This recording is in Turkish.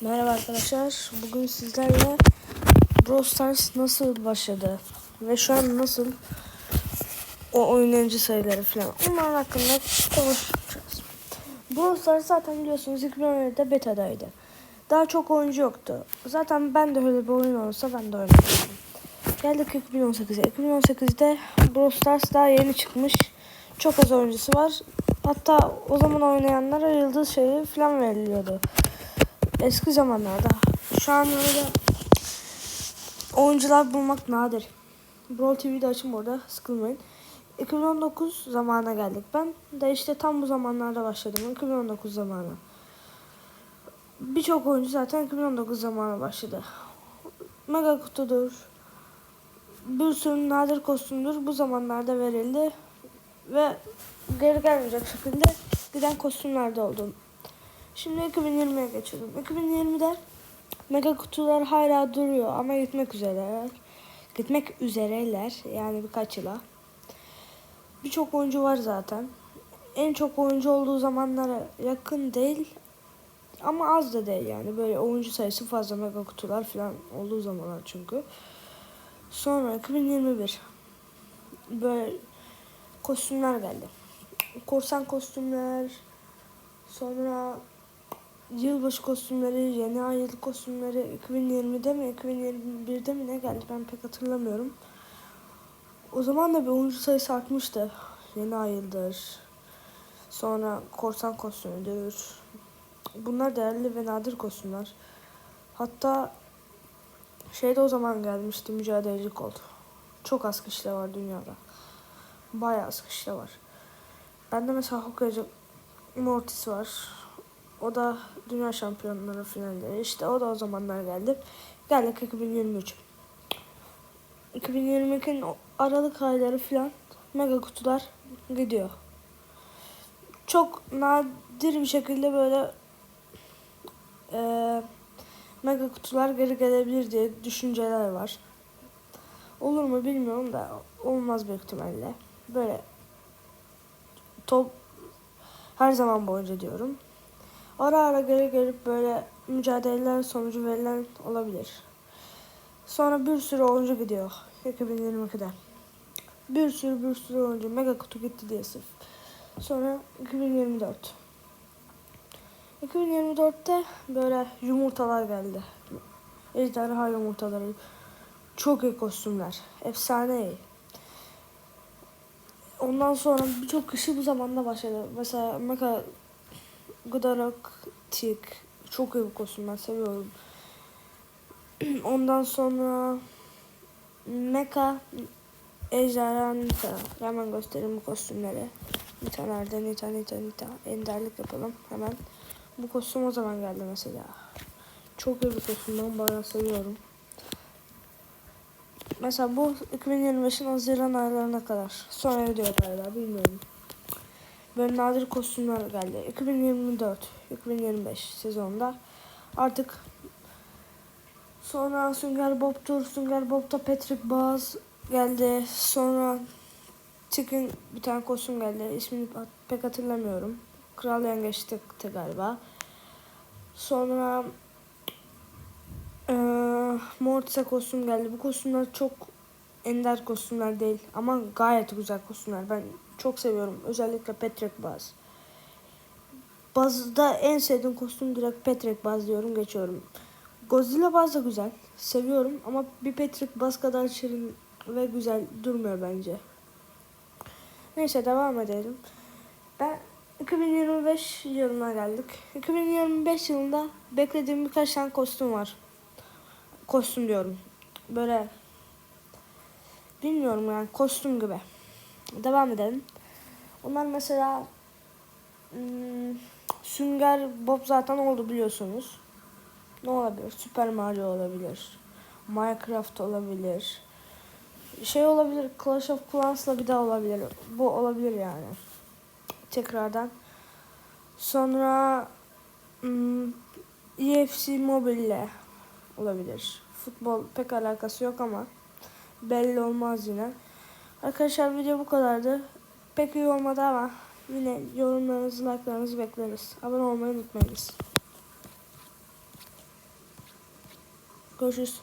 Merhaba arkadaşlar. Bugün sizlerle Brawl Stars nasıl başladı ve şu an nasıl o oynayıcı sayıları falan onlar hakkında konuşacağız. Brawl Stars zaten biliyorsunuz 2017'de beta'daydı. Daha çok oyuncu yoktu. Zaten ben de öyle bir oyun olsa ben de oynardım. Geldik 2018'e. 2018'de Brawl Stars daha yeni çıkmış. Çok az oyuncusu var. Hatta o zaman oynayanlara yıldız şeyi falan veriliyordu. Eski zamanlarda. Şu an öyle oyuncular bulmak nadir. Brawl TV'de açın burada sıkılmayın. 2019 zamana geldik. Ben de işte tam bu zamanlarda başladım. 2019 zamanı. Birçok oyuncu zaten 2019 zamanı başladı. Mega kutudur. Bir sürü nadir kostümdür bu zamanlarda verildi. Ve geri gelmeyecek şekilde giden kostümlerde oldu. Şimdi 2020'ye geçelim. 2020'de mega kutular hala duruyor ama gitmek üzereler. Gitmek üzereler yani birkaç yıla. Birçok oyuncu var zaten. En çok oyuncu olduğu zamanlara yakın değil ama az da değil yani. Böyle oyuncu sayısı fazla mega kutular falan olduğu zamanlar çünkü. Sonra 2021 böyle kostümler geldi. Korsan kostümler, sonra yılbaşı kostümleri, yeni ay kostümleri 2020'de mi 2021'de mi ne geldi ben pek hatırlamıyorum. O zaman da bir oyuncu sayısı artmıştı. Yeni ay yıldır. Sonra korsan kostümüdür. Bunlar değerli ve nadir kostümler. Hatta şeyde o zaman gelmişti mücadelecilik oldu. Çok az kişi var dünyada. Bayağı az kişi var. Bende mesela Hokage Mortis var. O da dünya şampiyonları finalleri. İşte o da o zamanlar geldi. Geldik 2023. 2022'nin Aralık ayları falan mega kutular gidiyor. Çok nadir bir şekilde böyle e, mega kutular geri gelebilir diye düşünceler var. Olur mu bilmiyorum da olmaz büyük ihtimalle. Böyle top her zaman boyunca diyorum. Ara ara geri gelip böyle mücadeleler sonucu verilen olabilir. Sonra bir sürü oyuncu gidiyor 2022'de. Bir sürü bir sürü oyuncu mega kutu gitti diye sırf. Sonra 2024. 2024'te böyle yumurtalar geldi. Ejderha yumurtaları. Çok iyi kostümler. Efsane iyi. Ondan sonra birçok kişi bu zamanda başladı. Mesela Mega Godarak Tik. Çok iyi bir kostüm ben seviyorum. Ondan sonra Mecha Ejderha Nita. Hemen göstereyim bu kostümleri. Nita nerede? Nita, Nita, Nita. Enderlik yapalım hemen. Bu kostüm o zaman geldi mesela. Çok iyi bir kostüm ben bayağı seviyorum. Mesela bu 2025'in Haziran aylarına kadar. Sonra gidiyor galiba bilmiyorum. Böyle nadir kostümler geldi. 2024-2025 sezonda artık sonra Sünger Bob'tur. Sünger Bob'ta Patrick Baz geldi. Sonra Chicken bir tane kostüm geldi. İsmini pek hatırlamıyorum. Kral Yengeç çıktı galiba. Sonra ee, Mortis'e kostüm geldi. Bu kostümler çok ender kostümler değil ama gayet güzel kostümler. Ben çok seviyorum. Özellikle Patrick Baz. Baz'da en sevdiğim kostüm direkt Patrick Baz diyorum geçiyorum. Godzilla Baz da güzel. Seviyorum ama bir Patrick Baz kadar şirin ve güzel durmuyor bence. Neyse devam edelim. Ben 2025 yılına geldik. 2025 yılında beklediğim birkaç tane kostüm var. Kostüm diyorum. Böyle bilmiyorum yani kostüm gibi. Devam edelim. Onlar mesela hmm, Sünger Bob zaten oldu biliyorsunuz. Ne olabilir? Super Mario olabilir. Minecraft olabilir. Şey olabilir. Clash of Clans'la bir daha olabilir. Bu olabilir yani. Tekrardan. Sonra hmm, EFC Mobile olabilir. Futbol pek alakası yok ama belli olmaz yine. Arkadaşlar video bu kadardı. Pek iyi olmadı ama yine yorumlarınızı, like'larınızı bekleriz. Abone olmayı unutmayınız. Görüşürüz.